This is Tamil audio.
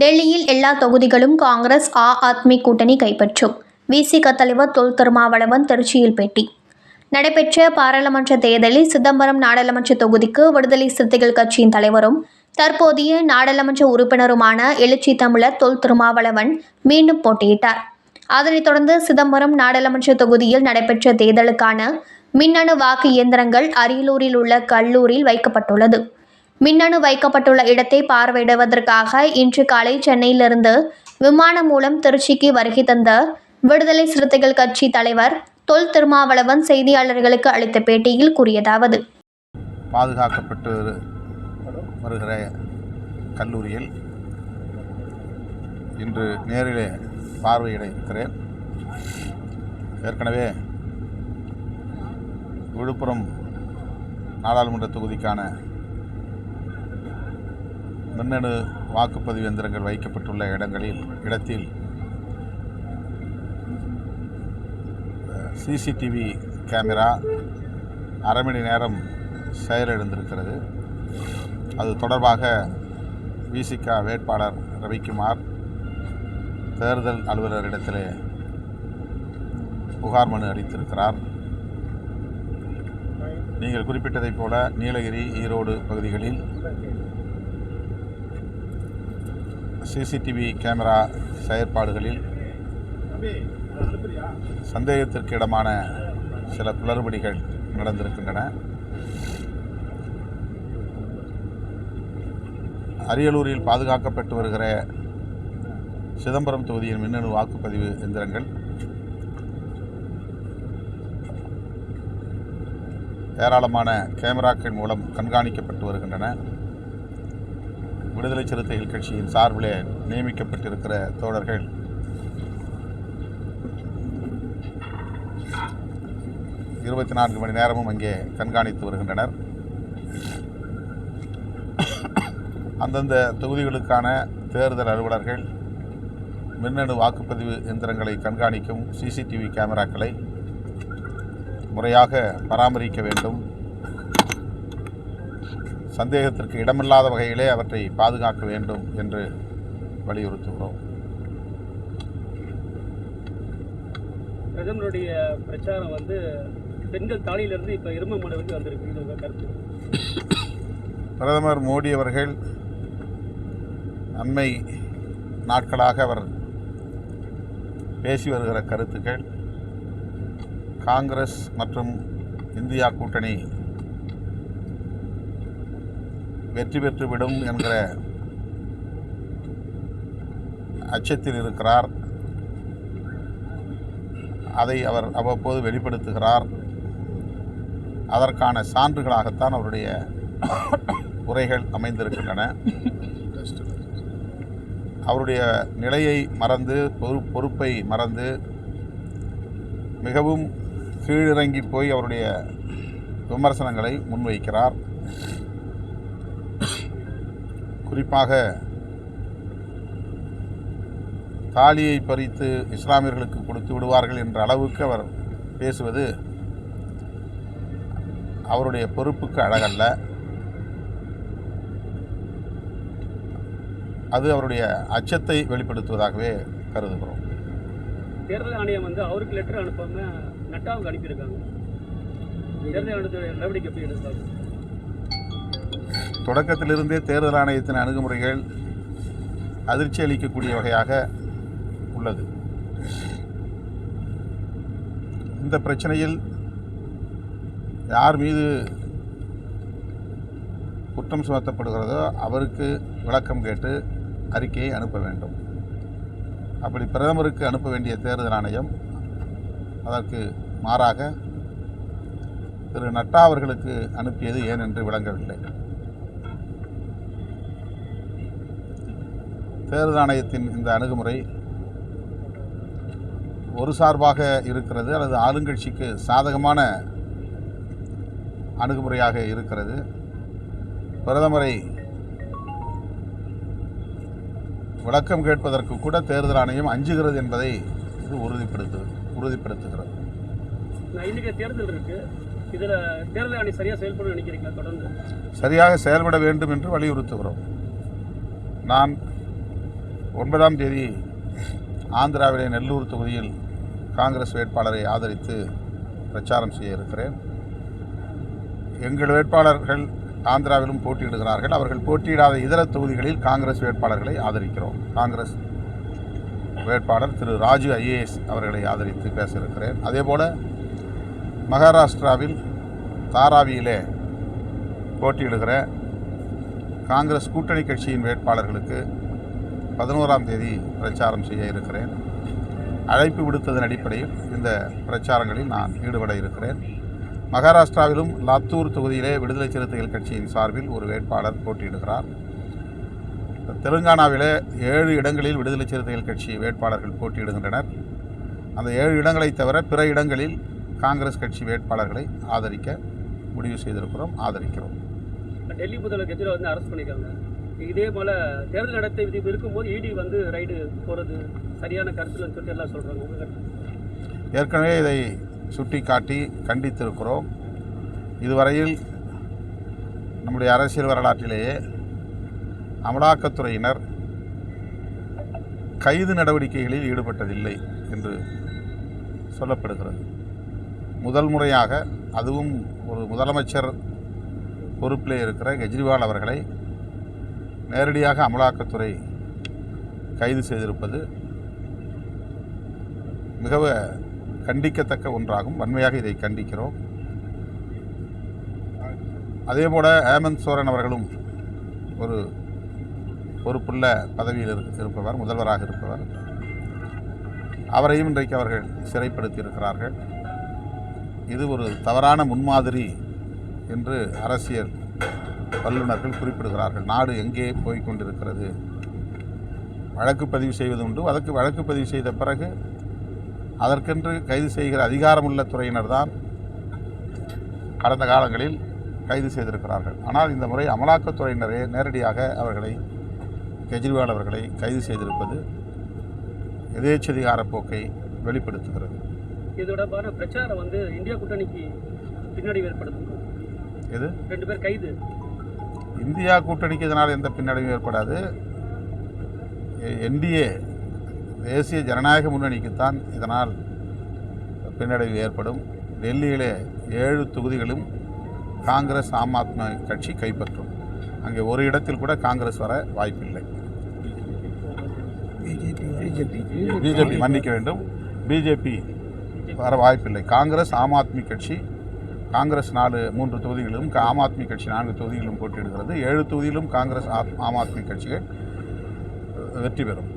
டெல்லியில் எல்லா தொகுதிகளும் காங்கிரஸ் ஆ ஆத்மி கூட்டணி கைப்பற்றும். விசிக தலைவர் தொல் திருமாவளவன் திருச்சியில் பேட்டி. நடைபெற்ற பாராளுமன்ற தேர்தலில் சிதம்பரம் நாடாளுமன்ற தொகுதிக்கு விடுதலை சிறுத்தைகள் கட்சியின் தலைவரும் தற்போதைய நாடாளுமன்ற உறுப்பினருமான எழுச்சி தமிழர் தொல் திருமாவளவன் மீண்டும் போட்டியிட்டார். அதனைத் தொடர்ந்து சிதம்பரம் நாடாளுமன்ற தொகுதியில் நடைபெற்ற தேர்தலுக்கான மின்னணு வாக்கு இயந்திரங்கள் அரியலூரில் உள்ள கல்லூரில் வைக்கப்பட்டுள்ளது. மின்னணு வைக்கப்பட்டுள்ள இடத்தை பார்வையிடுவதற்காக இன்று காலை சென்னையிலிருந்து விமானம் மூலம் திருச்சிக்கு வருகை தந்த விடுதலை சிறுத்தைகள் கட்சி தலைவர் தொல் திருமாவளவன் செய்தியாளர்களுக்கு அளித்த பேட்டியில் கூறியதாவது. பாதுகாக்கப்பட்டு வருகிற கல்லூரியில் இன்று நேரிலே பார்வையிட இருக்கிறேன். ஏற்கனவே விழுப்புரம் நாடாளுமன்ற தொகுதிக்கான மின்னணு வாக்குப்பதிவு எந்திரங்கள் வைக்கப்பட்டுள்ள இடங்களில் இடத்தில் சிசிடிவி கேமரா அரை மணி நேரம் செயலிழந்திருக்கிறது. அது தொடர்பாக விசிகா வேட்பாளர் ரவிக்குமார் தேர்தல் அலுவலரிடத்திலே புகார் மனு அளித்திருக்கிறார். நீங்கள் குறிப்பிட்டதைப் போல நீலகிரி ஈரோடு பகுதிகளில் சிசிடிவி கேமரா செயற்பாடுகளில் சந்தேகத்திற்கு இடமான சில குளறுபடிகள் நடந்திருக்கின்றன. அரியலூரில் பாதுகாக்கப்பட்டு வருகிற சிதம்பரம் தொகுதியின் மின்னணு வாக்குப்பதிவு எந்திரங்கள் ஏராளமான கேமராக்கள் மூலம் கண்காணிக்கப்பட்டு வருகின்றன. விடுதலை சிறுத்தைகள் கட்சியின் சார்பிலே நியமிக்கப்பட்டிருக்கிற தோழர்கள். இருபத்தி நான்கு மணி நேரமும் அங்கே கண்காணித்து வருகின்றனர். அந்தந்த தொகுதிகளுக்கான தேர்தல் அலுவலர்கள் மின்னணு வாக்குப்பதிவு எந்திரங்களை கண்காணிக்கும் சிசிடிவி கேமராக்களை முறையாக பராமரிக்க வேண்டும். சந்தேகத்திற்கு இடமில்லாத வகையிலே அவற்றை பாதுகாக்க வேண்டும் என்று வலியுறுத்துகிறோம். பிரதமருடைய பிரச்சாரம் வந்து பெண்கள் தாலியிலிருந்து இப்போ மாடு வரைக்கும் வந்திருக்கு. இது உங்கள் கருத்து. பிரதமர் மோடி அவர்கள் அண்மை நாட்களாக அவர் பேசி வருகிற கருத்துக்கள் காங்கிரஸ் மற்றும் இந்தியா கூட்டணி வெற்றி பெற்றுவிடும் என்கிற அச்சத்தில் இருக்கிறார். அதை அவர் அவ்வப்போது வெளிப்படுத்துகிறார். அதற்கான சான்றுகளாகத்தான் அவருடைய உரைகள் அமைந்திருக்கின்றன. அவருடைய நிலையை மறந்து பொறு பொறுப்பை மறந்து மிகவும் கீழிறங்கி போய் அவருடைய விமர்சனங்களை முன்வைக்கிறார். குறிப்பாக தாலியை பறித்து இஸ்லாமியர்களுக்கு கொடுத்து விடுவார்கள் என்ற அளவுக்கு அவர் பேசுவது அவருடைய பொறுப்புக்கு அழகல்ல. அது அவருடைய அச்சத்தை வெளிப்படுத்துவதாகவே கருதுகிறோம். தேர்தல் ஆணையம் வந்து அவருக்கு லெட்டர் அனுப்பாம நட்டாவுக்கு அனுப்பியிருக்காங்க. தேர்தல் ஆணையத்துடைய நடவடிக்கை எப்படி எடுத்தாங்க? தொடக்கத்திலிருந்தே தேர்தல் ஆணையத்தின் அணுகுமுறைகள் அதிர்ச்சி அளிக்கக்கூடிய வகையாக உள்ளது. இந்த பிரச்சனையில் யார் மீது குற்றம் சுமத்தப்படுகிறதோ அவருக்கு விளக்கம் கேட்டு அறிக்கையை அனுப்ப வேண்டும். அப்படி பிரதமருக்கு அனுப்ப வேண்டிய தேர்தல் ஆணையம் அதற்கு மாறாக திரு நட்டா அவர்களுக்கு அனுப்பியது ஏன் என்று விளங்கவில்லை. தேர்தல் ஆணையத்தின் இந்த அணுகுமுறை ஒரு சார்பாக இருக்கிறது அல்லது ஆளுங்கட்சிக்கு சாதகமான அணுகுமுறையாக இருக்கிறது. பிரதமரை விளக்கம் கேட்பதற்கு கூட தேர்தல் ஆணையம் அஞ்சுகிறது என்பதை இது உறுதிப்படுத்து உறுதிப்படுத்துகிறது. தேர்தல் இருக்கு. இதில் தேர்தல் ஆணையம் சரியாக செயல்படும் நினைக்கிறீங்களா? தொடர்ந்து. சரியாக செயல்பட வேண்டும் என்று வலியுறுத்துகிறோம். நான் ஒன்பதாம் தேதி ஆந்திராவிலே நெல்லூர் தொகுதியில் காங்கிரஸ் வேட்பாளரை ஆதரித்து பிரச்சாரம் செய்ய இருக்கிறேன். எங்கள் வேட்பாளர்கள் ஆந்திராவிலும் போட்டியிடுகிறார்கள். அவர்கள் போட்டியிடாத இதர தொகுதிகளில் காங்கிரஸ் வேட்பாளர்களை ஆதரிக்கிறோம். காங்கிரஸ் வேட்பாளர் திரு ராஜு ஐஏஎஸ் அவர்களை ஆதரித்து பேச இருக்கிறேன் அதேபோல் மகாராஷ்டிராவில் தாராவியிலே போட்டியிடுகிற காங்கிரஸ் கூட்டணி கட்சியின் வேட்பாளர்களுக்கு பதினோராம் தேதி பிரச்சாரம் செய்ய இருக்கிறேன். அழைப்பு விடுத்ததன் அடிப்படையில் இந்த பிரச்சாரங்களில் நான் ஈடுபட இருக்கிறேன். மகாராஷ்டிராவிலும் லாத்தூர் தொகுதியிலே விடுதலை சிறுத்தைகள் கட்சியின் சார்பில் ஒரு வேட்பாளர் போட்டியிடுகிறார். தெலுங்கானாவிலே ஏழு இடங்களில் விடுதலை சிறுத்தைகள் கட்சி வேட்பாளர்கள் போட்டியிடுகின்றனர். அந்த ஏழு இடங்களைத் தவிர பிற இடங்களில் காங்கிரஸ் கட்சி வேட்பாளர்களை ஆதரிக்க முடிவு செய்திருக்கிறோம் ஆதரிக்கிறோம். டெல்லி முதல்வர் கெஜ்ரிவால் வந்து அரெஸ்ட் பண்ணியிருக்காங்க. இதே போல் தேர்தல் நடத்தை விதி இருக்கும்போது இடி வந்து ரைடு போகிறது சரியான கருத்துலன்னு சொல்லிட்டு எல்லாம் சொல்கிறாங்க உங்கள் ஏற்கனவே இதை சுட்டிக்காட்டி கண்டித்திருக்கிறோம். இதுவரையில் நம்முடைய அரசியல் வரலாற்றிலேயே அமலாக்கத்துறையினர் கைது நடவடிக்கைகளில் ஈடுபட்டதில்லை என்று சொல்லப்படுகிறது. முதல் முறையாக அதுவும் ஒரு முதலமைச்சர் பொறுப்பிலே இருக்கிற கெஜ்ரிவால் அவர்களை நேரடியாக அமலாக்கத்துறை கைது செய்திருப்பது மிக கண்டிக்கத்தக்க ஒன்றாகும். வன்மையாக இதை கண்டிக்கிறோம். அதேபோல ஹேமந்த் சோரன் அவர்களும் ஒரு பொறுப்புள்ள பதவியில் இருப்பவர் முதல்வராக இருப்பவர். அவரையும் இன்றைக்கு அவர்கள் சிறைப்படுத்தியிருக்கிறார்கள். இது ஒரு தவறான முன்மாதிரி என்று அரசியல் வல்லுநர்கள் குறிப்பிடுகிறார்கள். நாடு எங்கே போய்க் கொண்டிருக்கிறது வழக்கு பதிவு செய்வது உண்டு. அதற்கு வழக்கு பதிவு செய்த பிறகு அதற்கென்று கைது செய்கிற அதிகாரமுள்ள துறையினர் தான் கடந்த காலங்களில் கைது செய்திருக்கிறார்கள். ஆனால் இந்த முறை அமலாக்கத்துறையினரே நேரடியாக அவர்களை கெஜ்ரிவால் அவர்களை கைது செய்திருப்பது எதேச்சதிகார போக்கை வெளிப்படுத்துகிறது. இது தொடர்பான பிரச்சாரம் வந்து இந்தியா கூட்டணிக்கு பின்னடைவு ஏற்படுத்தும். இது ரெண்டு பேர் கைது. இந்தியா கூட்டணிக்கு இதனால் எந்த பின்னடைவும் ஏற்படாது? என்டிஏ தேசிய ஜனநாயக முன்னணிக்குத்தான் இதனால் பின்னடைவு ஏற்படும். டெல்லியிலே ஏழு தொகுதிகளும் காங்கிரஸ் ஆம் ஆத்மி கட்சி கைப்பற்றும். அங்கே ஒரு இடத்தில் கூட காங்கிரஸ் வர வாய்ப்பில்லை. பிஜேபி மன்னிக்க வேண்டும். பிஜேபி வர வாய்ப்பில்லை. காங்கிரஸ் ஆம் ஆத்மி கட்சி காங்கிரஸ் நாலு மூன்று தொகுதிகளிலும் ஆம் ஆத்மி கட்சி நான்கு தொகுதிகளிலும் போட்டியிடுகிறது. ஏழு தொகுதியிலும் காங்கிரஸ் ஆம் ஆத்மி கட்சிகள் வெற்றி பெறும்.